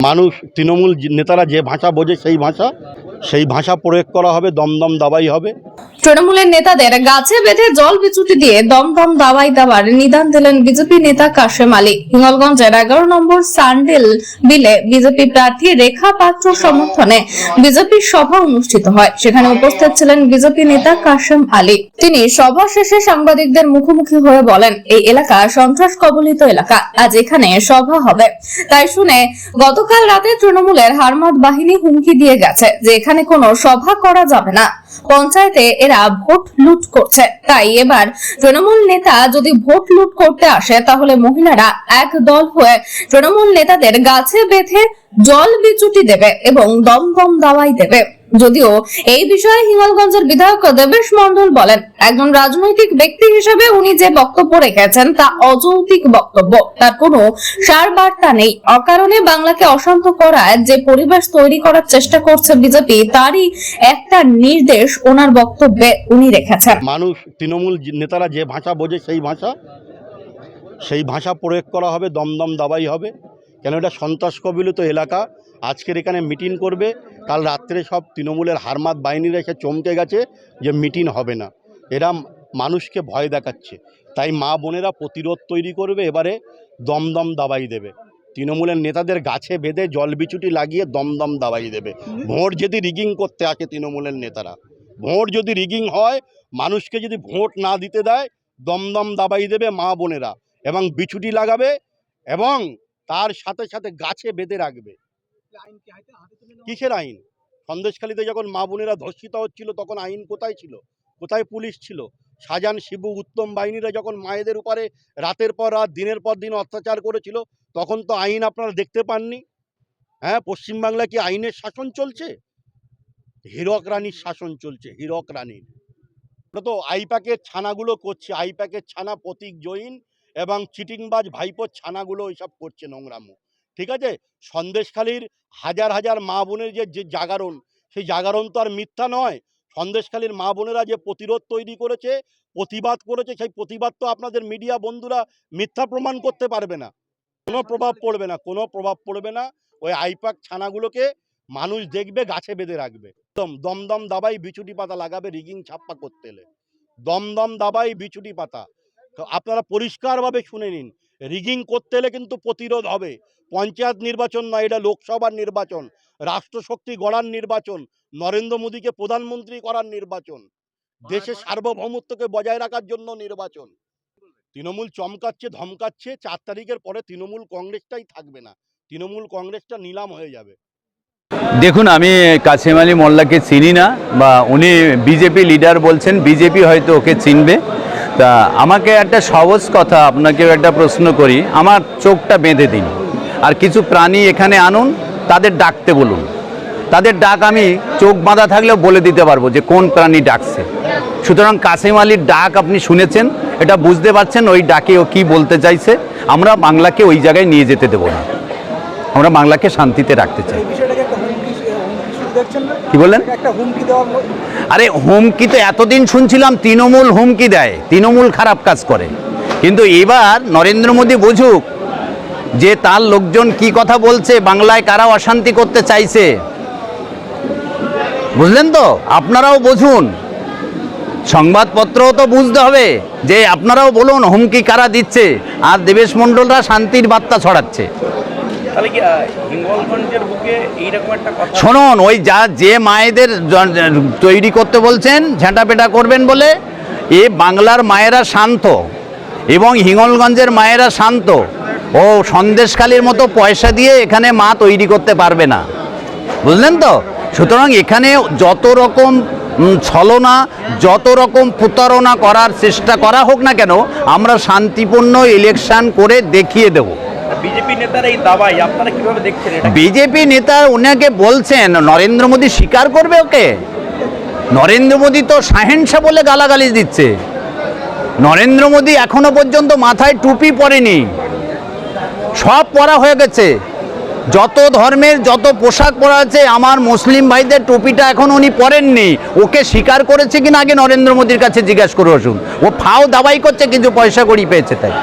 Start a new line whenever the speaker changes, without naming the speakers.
মানুষ, তৃণমূল নেতারা যে ভাষা বোঝে সেই ভাষা সেই ভাষা প্রয়োগ করা হবে, দমদম দাবাই হবে।
তৃণমূলের নেতাদের গাছে বেঁধে জল বিচুটি দিয়ে দমদম দাওয়াই দেওয়ার নিদান দিলেন বিজেপি নেতা কাশেম আলী। হিঙ্গলগঞ্জের এগারো নম্বর সান্ডেল বিলে বিজেপি প্রার্থী রেখা পাত্র সমর্থনে বিজেপি সভা অনুষ্ঠিত হয়। সেখানে উপস্থিত ছিলেন বিজেপি নেতা কাশেম আলী। তিনি সভা শেষে সাংবাদিকদের মুখোমুখি হয়ে বলেন, এই এলাকা সন্ত্রাস কবলিত এলাকা। আজ এখানে সভা হবে। তাই শুনে গতকাল রাতে তৃণমূলের হারমাদ বাহিনী হুমকি দিয়ে গেছে যে এখানে কোনো সভা করা যাবে না। পঞ্চায়েতে এরা ভোট লুট করছে। তাই এবার তৃণমূল নেতা যদি ভোট লুট করতে আসে, তাহলে মহিলারা এক দল হয়ে তৃণমূল নেতাদের গাছে বেঁধে জল বিচুটি দেবে এবং দমদম দাওয়াই দেবে। যদিও এই বিষয়ে হিমালগঞ্জের বিধায়ক দেবেশ মন্ডল বলেন, একজন রাজনৈতিক ব্যক্তি হিসেবে উনি যে বক্তব্য রেখেছেন তা অযৌক্তিক বক্তব্য। তার কোনো সার বার্তা নেই। অকারণে বাংলাকে অশান্ত করায় যে পরিবেশ তৈরি করার চেষ্টা করছে বিজেপি, তারই একটা নির্দেশ ওনার বক্তব্যে উনি রেখেছেন।
মানুষ, তৃণমূল নেতারা যে ভাষা বোঝে সেই ভাষা সেই ভাষা প্রয়োগ করা হবে, দমদম দাবাই হবে। কেন এটা সন্ত্রাস কবলিত এলাকা? আজকের এখানে মিটিং করবে। কাল রাত্রে সব তৃণমূলের হারমাত বাহিনীরা এসে চমকে গেছে যে মিটিং হবে না। এরা মানুষকে ভয় দেখাচ্ছে। তাই মা বোনেরা প্রতিরোধ তৈরি করবে, এবারে দমদম দাবাই দেবে। তৃণমূলের নেতাদের গাছে বেঁধে জল বিচুটি লাগিয়ে দমদম দাবাই দেবে। ভোট যদি রিগিং করতে আসে তৃণমূলের নেতারা, ভোট যদি রিগিং হয়, মানুষকে যদি ভোট না দিতে দেয়, দমদম দাবাই দেবে মা বোনেরা এবং বিছুটি লাগাবে এবং তার সাথে সাথে গাছে বেঁধে রাখবে। কিসের আইন? সন্দেশখালীতে যখন মা বোনেরা ধর্ষিত হচ্ছিল তখন আইন কোথায় ছিল? কোথায় পুলিশ ছিল? শাহজাহান শিবু উত্তম বাহিনীরা যখন মায়েদের উপরে রাতের পর রাত দিনের পর দিন অত্যাচার করেছিল তখন তো আইন আপনারা দেখতে পাননি? হ্যাঁ পশ্চিমবাংলায় কি আইনের শাসন চলছে? হীরক রানীর শাসন চলছে হীরক রানীর। তো আইপ্যাকের ছানাগুলো করছে আইপ্যাকের ছানা প্রতীক জৈন এবং চিটিংবাজ ভাইপোর ছানাগুলো ওইসব করছে নোংরামো ঠিক আছে? সন্দেশখালীর হাজার হাজার মা বোনের যে যে জাগরণ, সেই জাগরণ তো আর মিথ্যা নয়। সন্দেশখালীর মা বোনেরা যে প্রতিরোধ তৈরি করেছে, প্রতিবাদ করেছে, সেই প্রতিবাদ তো আপনাদের মিডিয়া বন্ধুরা মিথ্যা প্রমাণ করতে পারবে না। কোনো প্রভাব পড়বে না, কোনো প্রভাব পড়বে না। ওই আইপাক ছানাগুলোকে মানুষ দেখবে, গাছে বেঁধে রাখবে। একদম দমদম দাবাই বিচুটি পাতা লাগাবে রিগিং ছাপ্পা করতে এলে। দমদম দাবাই বিচুটি পাতা। তো আপনারা পরিষ্কারভাবে শুনে নিন। রিগিং করতে এলে কিন্তু প্রতিরোধ হবে। পঞ্চায়েত নির্বাচন নয় এটা লোকসভার নির্বাচন রাষ্ট্রশক্তি গড়ার নির্বাচন নরেন্দ্র মোদীকে প্রধানমন্ত্রী করার নির্বাচন দেশের সার্বভৌমত্বকে বজায় রাখার জন্য নির্বাচন। তৃণমূল চমকাচ্ছে ধমকাচ্ছে চার তারিখের পরে তৃণমূল কংগ্রেসটাই থাকবে না। তৃণমূল কংগ্রেসটা নিলাম হয়ে যাবে।
দেখুন আমি কাসিম আলী মোল্লাকে চিনি না বা উনি বিজেপি লিডার বলছেন বিজেপি হয়তো ওকে চিনবে। তা আমাকে একটা সহজ কথা আপনাকেও একটা প্রশ্ন করি। আমার চোখটা বেঁধে দিন। আর কিছু প্রাণী এখানে আনুন, তাদের ডাকতে বলুন। তাদের ডাক আমি চোখ বাঁধা থাকলেও বলে দিতে পারব যে কোন প্রাণী ডাকছে। সুতরাং কাসিম আলীর ডাক আপনি শুনেছেন, এটা বুঝতে পারছেন ওই ডাকে ও কী বলতে চাইছে। আমরা বাংলাকে ওই জায়গায় নিয়ে যেতে দেবো না। আমরা বাংলাকে শান্তিতে রাখতে চাই
বিষয়টাকে একটা হুমকি হুমকি শুরু দেখছেন না
কি বললেন? আরে হুমকি তো এতদিন শুনছিলাম তৃণমূল হুমকি দেয় তৃণমূল খারাপ কাজ করে। কিন্তু এবার নরেন্দ্র মোদী বুঝুক যে তার লোকজন কি কথা বলছে বাংলায় কারা অশান্তি করতে চাইছে। বুঝলেন তো? আপনারাও বুঝুন। সংবাদপত্রও তো বুঝতে হবে যে আপনারাও বলুন হুমকি কারা দিচ্ছে আর দেবেশ মণ্ডলরা শান্তির বার্তা ছড়াচ্ছে।
তাহলে
শুনুন, ওই যা যে মায়েদের তৈরি করতে বলছেন ঝেঁটাপেটা করবেন বলে, এ বাংলার মায়েরা শান্ত এবং হিঙ্গলগঞ্জের মায়েরা শান্ত। ও সন্দেশখালির মতো পয়সা দিয়ে এখানে মা তৈরি করতে পারবে না। বুঝলেন তো? সুতরাং এখানে যত রকম ছলনা, যত রকম প্রতারণা করার চেষ্টা করা হোক না কেন, আমরা শান্তিপূর্ণ ইলেকশন করে দেখিয়ে দেবো।
বিজেপি নেতার এই দাবাই আপনারা কীভাবে দেখছেন
বিজেপি নেতা ওনাকে বলছেন, নরেন্দ্র মোদী স্বীকার করবে ওকে? নরেন্দ্র মোদী তো সাহেনসা বলে গালাগালি দিচ্ছে। নরেন্দ্র মোদী এখনও পর্যন্ত মাথায় টুপি পরেনি। সব পরা হয়ে গেছে। যত ধর্মের যত পোশাক পরা আছে, আমার মুসলিম ভাইদের টুপিটা এখন উনি পরেননি। ওকে স্বীকার করেছে কিনা আগে নরেন্দ্র মোদীর কাছে জিজ্ঞাসা করে আসুন ও ফাও দাবাই করছে কিছু পয়সা করি পেয়েছে তাই।